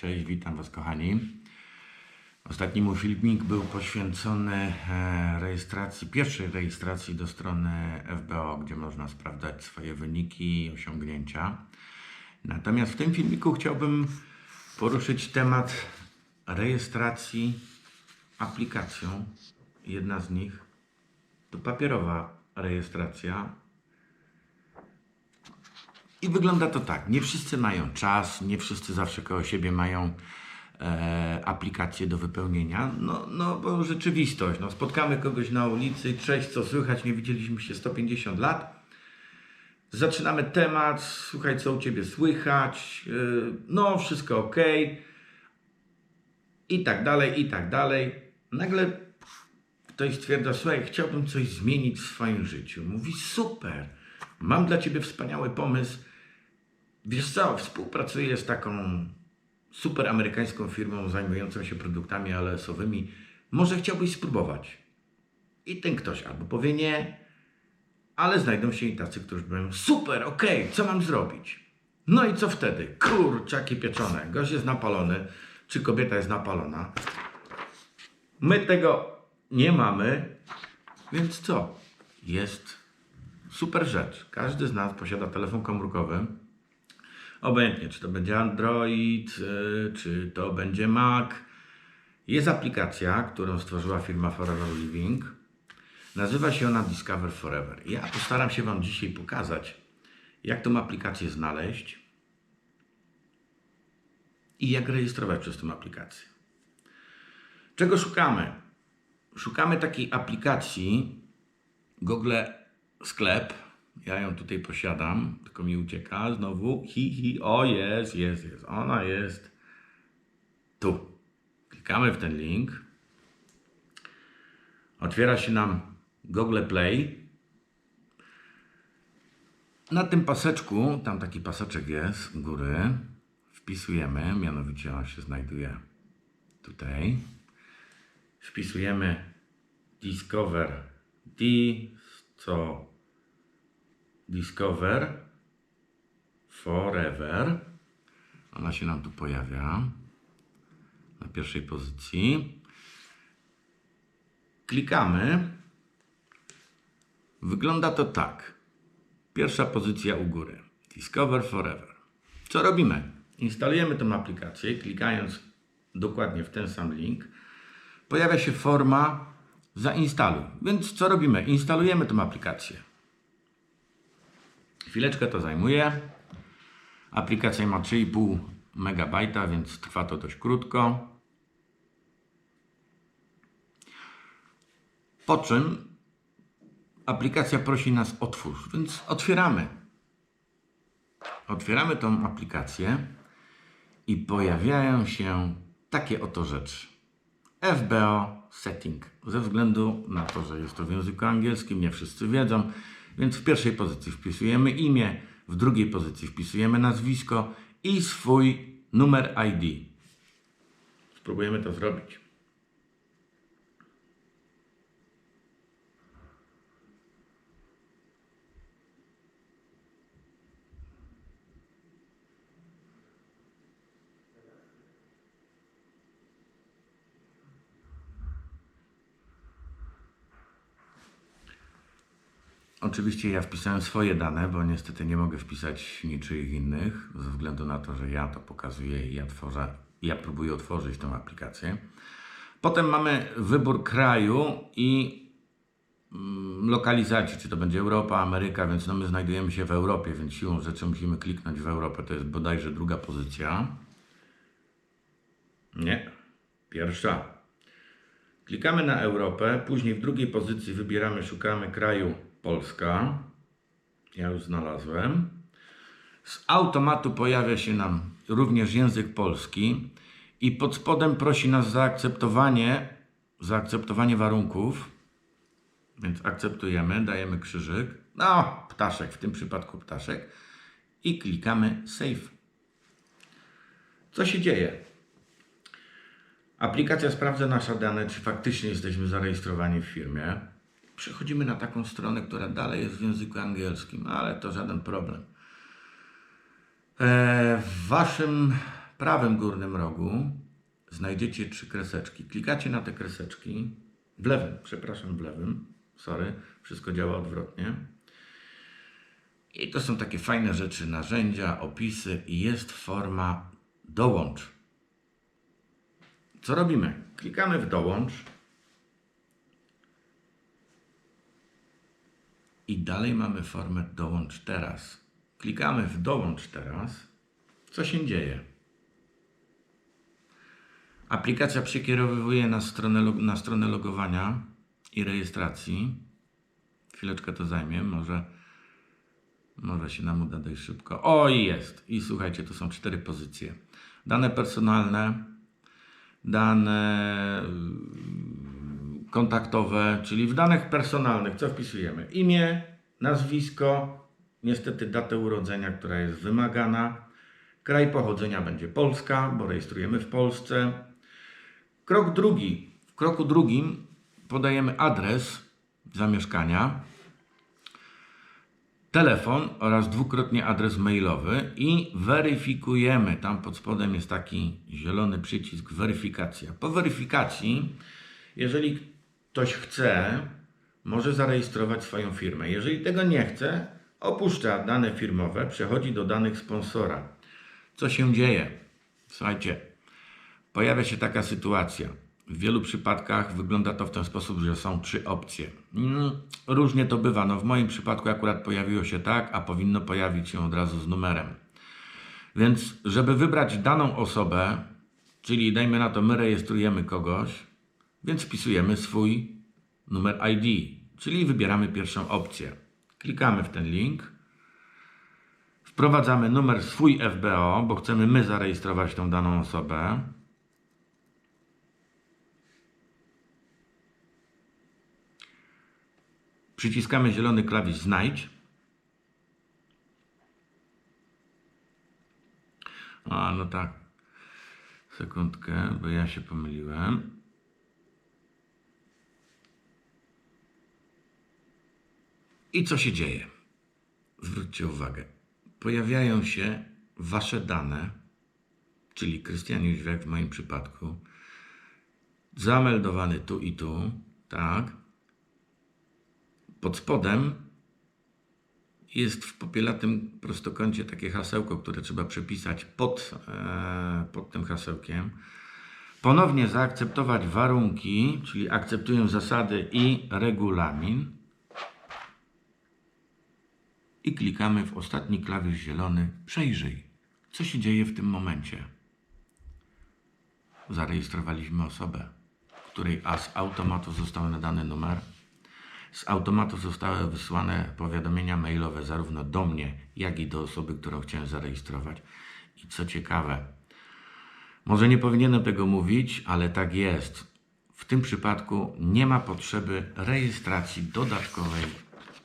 Cześć, witam Was kochani. Ostatni mój filmik był poświęcony e, rejestracji, pierwszej rejestracji do strony FBO, gdzie można sprawdzać swoje wyniki i osiągnięcia. Natomiast w tym filmiku chciałbym poruszyć temat rejestracji aplikacją. Jedna z nich to papierowa rejestracja, i wygląda to tak. Nie wszyscy mają czas, nie wszyscy zawsze koło siebie mają e, aplikacje do wypełnienia. No, no bo rzeczywistość. No, spotkamy kogoś na ulicy, cześć, co słychać, nie widzieliśmy się 150 lat. Zaczynamy temat, słuchaj, co u ciebie słychać, e, no, wszystko ok. I tak dalej, i tak dalej. Nagle ktoś stwierdza, słuchaj, chciałbym coś zmienić w swoim życiu. Mówi, super, mam dla ciebie wspaniały pomysł. Wiesz co, współpracuję z taką super amerykańską firmą zajmującą się produktami ALS-owymi. Może chciałbyś spróbować? I ten ktoś albo powie nie, ale znajdą się i tacy, którzy powiedzą super, okej, co mam zrobić? No i co wtedy? Kurczaki pieczone, gość jest napalony, czy kobieta jest napalona. My tego nie mamy, więc co? Jest super rzecz. Każdy z nas posiada telefon komórkowy. Obojętnie, czy to będzie Android, y, czy to będzie Mac. Jest aplikacja, którą stworzyła firma Forever Living. Nazywa się ona Discover Forever. Ja postaram się Wam dzisiaj pokazać, jak tą aplikację znaleźć i jak rejestrować przez tą aplikację. Czego szukamy? Szukamy takiej aplikacji Google Sklep. Ja ją tutaj posiadam, tylko mi ucieka znowu. Hi, hi, o jest, jest, jest. Ona jest tu. Klikamy w ten link. Otwiera się nam Google Play. Na tym paseczku, tam taki paseczek jest u góry, wpisujemy, mianowicie on się znajduje tutaj. Wpisujemy Discover D, co Discover Forever. Ona się nam tu pojawia na pierwszej pozycji. Klikamy. Wygląda to tak. Pierwsza pozycja u góry. Discover Forever. Co robimy? Instalujemy tą aplikację, klikając dokładnie w ten sam link. Pojawia się forma zainstaluj. Więc co robimy? Instalujemy tą aplikację. Chwileczkę to zajmuje. Aplikacja ma 3,5 MB, więc trwa to dość krótko. Po czym aplikacja prosi nas otwórz, więc otwieramy. Otwieramy tą aplikację i pojawiają się takie oto rzeczy. FBO setting. Ze względu na to, że jest to w języku angielskim, nie wszyscy wiedzą, więc w pierwszej pozycji wpisujemy imię, w drugiej pozycji wpisujemy nazwisko i swój numer ID. Spróbujemy to zrobić. Oczywiście ja wpisałem swoje dane, bo niestety nie mogę wpisać niczyich innych, ze względu na to, że ja to pokazuję i ja tworzę, ja próbuję otworzyć tą aplikację. Potem mamy wybór kraju i mm, lokalizacji, czy to będzie Europa, Ameryka, więc no my znajdujemy się w Europie, więc siłą rzeczy musimy kliknąć w Europę, to jest bodajże druga pozycja. Nie, pierwsza. Klikamy na Europę, później w drugiej pozycji wybieramy, szukamy kraju Polska. Ja już znalazłem. Z automatu pojawia się nam również język polski i pod spodem prosi nas zaakceptowanie, zaakceptowanie warunków. Więc akceptujemy, dajemy krzyżyk. No, ptaszek, w tym przypadku ptaszek. I klikamy Save. Co się dzieje? Aplikacja sprawdza nasze dane, czy faktycznie jesteśmy zarejestrowani w firmie. Przechodzimy na taką stronę, która dalej jest w języku angielskim, ale to żaden problem. E, W waszym prawym górnym rogu znajdziecie trzy kreseczki. Klikacie na te kreseczki. W lewym, przepraszam, w lewym. Sorry, wszystko działa odwrotnie. I to są takie fajne rzeczy, narzędzia, opisy i jest forma dołącz. Co robimy? Klikamy w dołącz. I dalej mamy formę dołącz teraz. Klikamy w dołącz teraz. Co się dzieje? Aplikacja przekierowuje na stronę, na stronę logowania i rejestracji. Chwileczkę to zajmie, może, może się nam uda dość szybko. O, i jest. I słuchajcie, to są cztery pozycje. Dane personalne, dane kontaktowe, czyli w danych personalnych co wpisujemy? Imię, nazwisko, niestety datę urodzenia, która jest wymagana. Kraj pochodzenia będzie Polska, bo rejestrujemy w Polsce. Krok drugi. W kroku drugim podajemy adres zamieszkania, telefon oraz dwukrotnie adres mailowy i weryfikujemy. Tam pod spodem jest taki zielony przycisk weryfikacja. Po weryfikacji, jeżeli ktoś chce, może zarejestrować swoją firmę. Jeżeli tego nie chce, opuszcza dane firmowe, przechodzi do danych sponsora. Co się dzieje? Słuchajcie, pojawia się taka sytuacja. W wielu przypadkach wygląda to w ten sposób, że są trzy opcje. Mm, Różnie to bywa. No w moim przypadku akurat pojawiło się tak, a powinno pojawić się od razu z numerem. Więc, żeby wybrać daną osobę, czyli dajmy na to, my rejestrujemy kogoś, więc wpisujemy swój numer ID, czyli wybieramy pierwszą opcję. Klikamy w ten link. Wprowadzamy numer swój FBO, bo chcemy my zarejestrować tą daną osobę. Przyciskamy zielony klawisz znajdź. A, no tak. Sekundkę, bo ja się pomyliłem. I co się dzieje? Zwróćcie uwagę. Pojawiają się wasze dane, czyli Krystian Jóźwiak w moim przypadku, zameldowany tu i tu, tak. Pod spodem jest w popielatym prostokącie takie hasełko, które trzeba przepisać pod, e, pod tym hasełkiem. Ponownie zaakceptować warunki, czyli akceptuję zasady i regulamin. I klikamy w ostatni klawisz zielony Przejrzyj. Co się dzieje w tym momencie? Zarejestrowaliśmy osobę, której a z automatu został nadany numer. Z automatu zostały wysłane powiadomienia mailowe zarówno do mnie, jak i do osoby, którą chciałem zarejestrować. I co ciekawe, może nie powinienem tego mówić, ale tak jest. W tym przypadku nie ma potrzeby rejestracji dodatkowej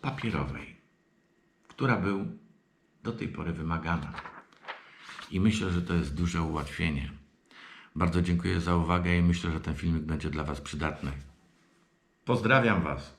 papierowej, która był do tej pory wymagana. I myślę, że to jest duże ułatwienie. Bardzo dziękuję za uwagę i myślę, że ten filmik będzie dla Was przydatny. Pozdrawiam Was.